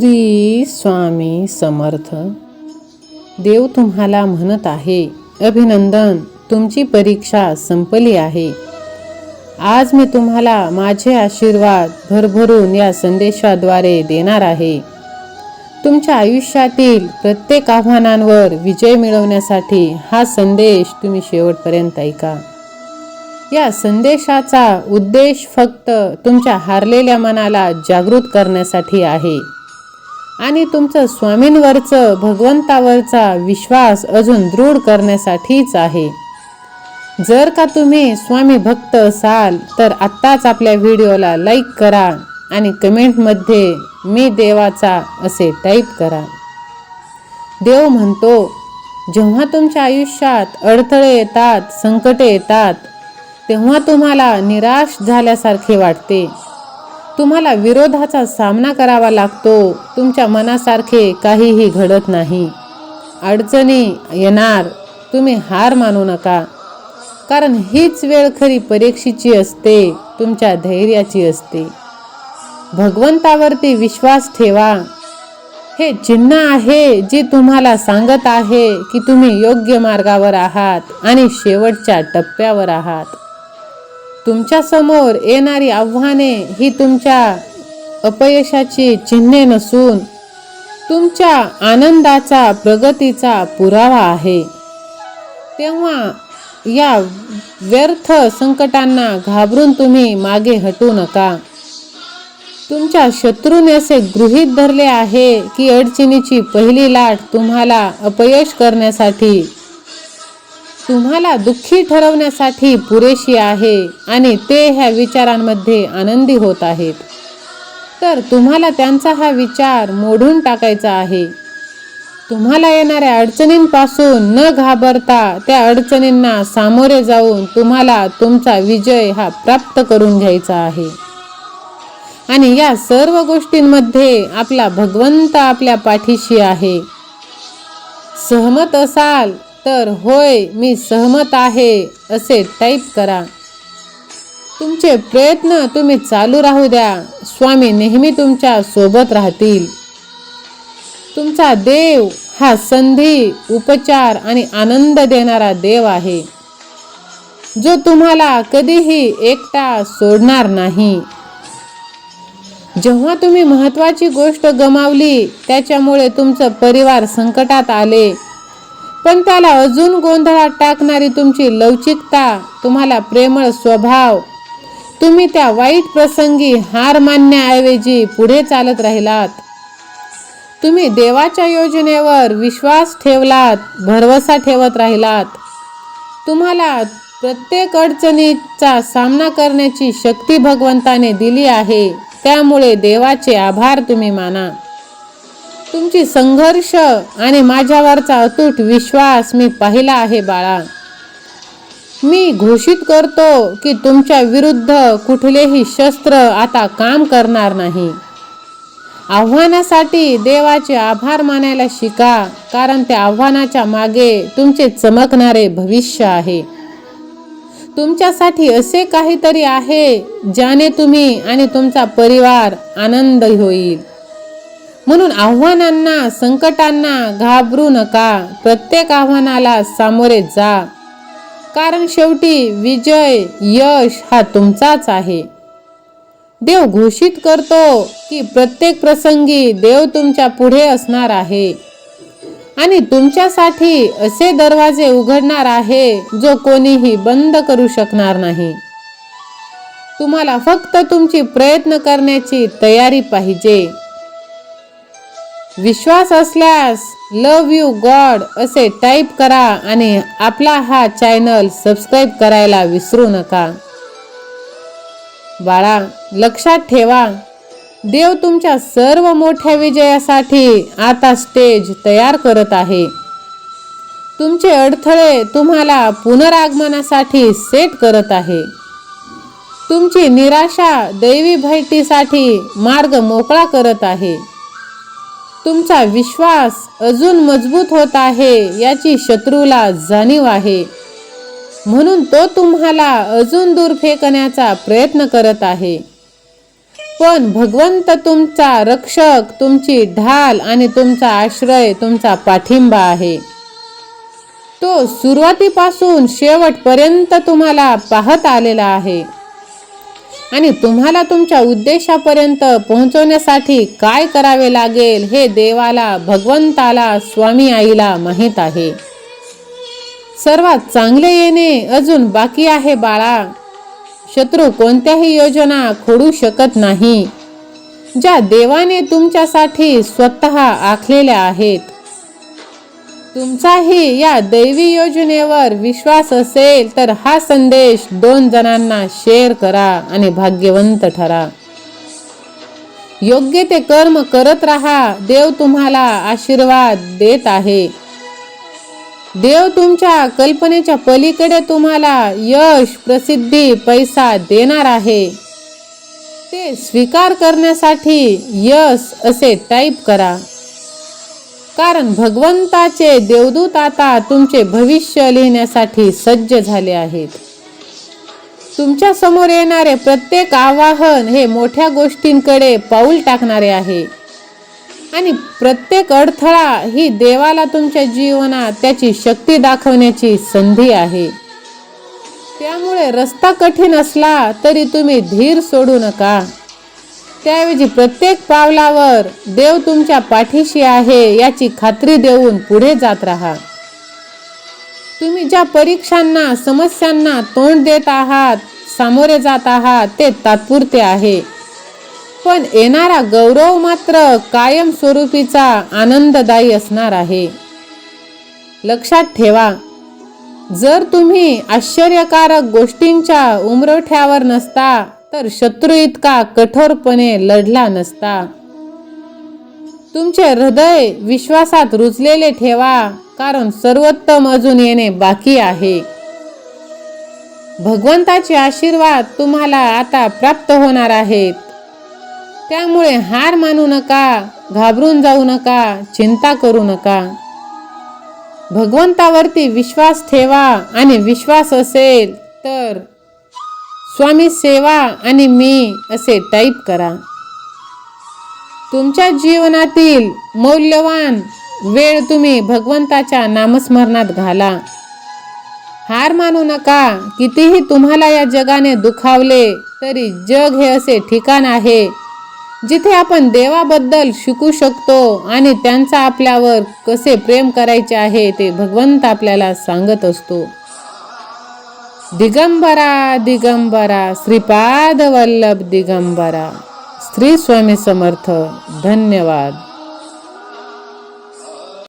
श्री स्वामी समर्थ. देव तुम्हाला म्हणत आहे अभिनंदन तुमची परीक्षा संपली आहे. आज मी तुम्हाला माझे आशीर्वाद भरभरून या संदेशाद्वारे देणार आहे. तुमच्या आयुष्यातील प्रत्येक आव्हानांवर विजय मिळवण्यासाठी हा संदेश तुम्ही शेवटपर्यंत ऐका. या संदेशाचा उद्देश फक्त तुमच्या हारलेल्या मनाला जागृत करण्यासाठी आहे. आणि तुमचं स्वामींवरचं भगवंतावरचा विश्वास अजून दृढ करण्यासाठीच आहे. जर का तुम्ही स्वामी भक्त असाल तर आत्ताच आपल्या व्हिडिओला लाईक करा आणि कमेंटमध्ये मी देवाचा असे टाईप करा. देव म्हणतो जेव्हा तुमच्या आयुष्यात अडथळे येतात संकटे येतात तेव्हा तुम्हाला निराश झाल्यासारखे वाटते. तुम्हाला विरोधाचा सामना करावा लागतो. तुमच्या मनासारखे काहीही घडत नाही. अडचणी येणार. तुम्ही हार मानू नका. कारण हीच वेळ खरी परीक्षेची असते तुमच्या धैर्याची असते. भगवंतावरती विश्वास ठेवा. हे चिन्ह आहे जे तुम्हाला सांगत आहे की तुम्ही योग्य मार्गावर आहात आणि शेवटच्या टप्प्यावर आहात. तुमच्यासमोर येणारी आव्हाने ही तुमच्या अपयशाची चिन्हे नसून तुमच्या आनंदाचा प्रगतीचा पुरावा आहे. तेव्हा या व्यर्थ संकटांना घाबरून तुम्ही मागे हटू नका. तुमच्या शत्रूने असे गृहीत धरले आहे की अडचणीची पहिली लाट तुम्हाला अपयश करण्यासाठी तुम्हाला दुःखी ठरवण्यासाठी पुरेशी आहे आणि ते ह्या विचारांमध्ये आनंदी होत आहेत. तर तुम्हाला त्यांचा हा विचार मोडून टाकायचा आहे. तुम्हाला येणाऱ्या अडचणींपासून न घाबरता त्या अडचणींना सामोरे जाऊन तुम्हाला तुमचा विजय हा प्राप्त करून घ्यायचा आहे. आणि या सर्व गोष्टींमध्ये आपला भगवंत आपल्या पाठीशी आहे. सहमत असाल तर होय मी सहमत आहे असे टाईप करा. तुमचे प्रयत्न तुम्ही चालू राहू द्या. स्वामी नेहमी तुमच्यासोबत राहतील. तुमचा देव हा संधी उपचार आणि आनंद देणारा देव आहे. जो तुम्हाला कधीही एकटा सोडणार नाही. जेव्हा तुम्ही महत्त्वाची गोष्ट गमावली त्याच्यामुळे तुमचं परिवार संकटात आले पण त्याला अजून गोंधळात टाकणारी तुमची लवचिकता तुम्हाला प्रेमळ स्वभाव. तुम्ही त्या वाईट प्रसंगी हार मानण्याऐवजी पुढे चालत राहिलात. तुम्ही देवाच्या योजनेवर विश्वास ठेवलात भरवसा ठेवत राहिलात. तुम्हाला प्रत्येक अडचणीचा सामना करण्याची शक्ती भगवंताने दिली आहे त्यामुळे देवाचे आभार तुम्ही माना. तुमची संघर्ष आणि माझ्यावरचा अतूट विश्वास मी पाहिला आहे बाळा. मी घोषित करतो की तुमच्या विरुद्ध कुठलेही शस्त्र आता काम करणार नाही. आव्हानासाठी देवाचे आभार मानायला शिका कारण त्या आव्हानाच्या मागे तुमचे चमकणारे भविष्य आहे. तुमच्यासाठी असे काहीतरी आहे ज्याने तुम्ही आणि तुमचा परिवार आनंद होईल. म्हणून आव्हानांना संकटांना घाबरू नका. प्रत्येक आव्हानाला सामोरे जा. कारण शेवटी विजय यश हा तुमचाच आहे. देव घोषित करतो की प्रत्येक प्रसंगी देव तुमच्यापुढे असणार आहे. आणि तुमच्यासाठी असे दरवाजे उघडणार आहे जो कोणीही बंद करू शकणार नाही. तुम्हाला फक्त तुमची प्रयत्न करण्याची तयारी पाहिजे. विश्वास असल्यास लव यू गॉड असे टाईप करा आणि आपला हा चॅनल सबस्क्राईब करायला विसरू नका. बाळा लक्षात ठेवा देव तुमच्या सर्व मोठ्या विजयासाठी आता स्टेज तयार करत आहे. तुमचे अडथळे तुम्हाला पुनरागमनासाठी सेट करत आहे. तुमची निराशा दैवी भेटीसाठी मार्ग मोकळा करत आहे. तुमचा विश्वास अजून मजबूत होत आहे याची शत्रूला जाणीव आहे. म्हणून तो तुम्हाला अजून दूर फेकण्याचा प्रयत्न करत आहे. पण भगवंत तुमचा रक्षक तुमची ढाल आणि तुमचा आश्रय तुमचा पाठिंबा आहे. तो सुरुवातीपासून शेवटपर्यंत तुम्हाला पाहत आलेला आहे. आणि तुम्हाला तुमच्या उद्देशापर्यंत पोहोचवण्यासाठी काय करावे लागेल हे देवाला भगवंताला स्वामी आईला माहीत आहे. सर्वात चांगले येणे अजून बाकी आहे बाळा. शत्रू कोणत्याही योजना खोडू शकत नाही. ज्या देवाने तुमच्यासाठी स्वतः आखलेल्या आहेत तुमचाही या दैवी योजनेवर विश्वास असेल तर हा संदेश दोन जणांना शेअर करा आणि भाग्यवंत ठरा. योग्य ते कर्म करत राहा. देव तुम्हाला आशीर्वाद देत आहे. देव तुमच्या कल्पनेच्या पलीकडे तुम्हाला यश प्रसिद्धी पैसा देणार आहे. ते स्वीकार करण्यासाठी यश असे टाईप करा. कारण भगवंताचे देवदूत आता तुमचे भविष्य लिहिण्यासाठी सज्ज झाले आहेत. तुमच्यासमोर येणारे प्रत्येक आवाहन हे मोठ्या गोष्टींकडे पाऊल टाकणारे आहे. आणि प्रत्येक अडथळा ही देवाला तुमच्या जीवनात त्याची शक्ती दाखवण्याची संधी आहे. त्यामुळे रस्ता कठीण असला तरी तुम्ही धीर सोडू नका. त्याऐवजी प्रत्येक पावलावर देव तुमच्या पाठीशी आहे याची खात्री देऊन पुढे जात राहा. तुम्ही ज्या परीक्षांना समस्यांना तोंड देत आहात सामोरे जात आहात ते तात्पुरते आहे. पण येणारा गौरव मात्र कायमस्वरूपीचा आनंददायी असणार आहे. लक्षात ठेवा जर तुम्ही आश्चर्यकारक गोष्टींच्या उमरठ्यावर नसता तर शत्रू इतका कठोरपणे लढला नसता. तुमचे हृदय विश्वासात रुजलेले ठेवा कारण सर्वोत्तम अजून येणे बाकी आहे. भगवंताचे आशीर्वाद तुम्हाला आता प्राप्त होणार आहेत. त्यामुळे हार मानू नका घाबरून जाऊ नका चिंता करू नका. भगवंतावरती विश्वास ठेवा आणि विश्वास असेल तर स्वामी सेवा आणि मी असे टाईप करा. तुमच्या जीवनातील मौल्यवान वेळ तुम्ही भगवंताच्या नामस्मरणात घाला. हार मानू नका. कितीही तुम्हाला या जगाने दुखावले तरी जग हे असे ठिकाण आहे जिथे आपण देवाबद्दल शिकू शकतो आणि त्यांचा आपल्यावर कसे प्रेम करायचे आहे ते भगवंत आपल्याला सांगत असतो. दिगंबरा दिगंबरा श्रीपाद वल्लभ दिगंबरा। श्री स्वामी समर्थ धन्यवाद।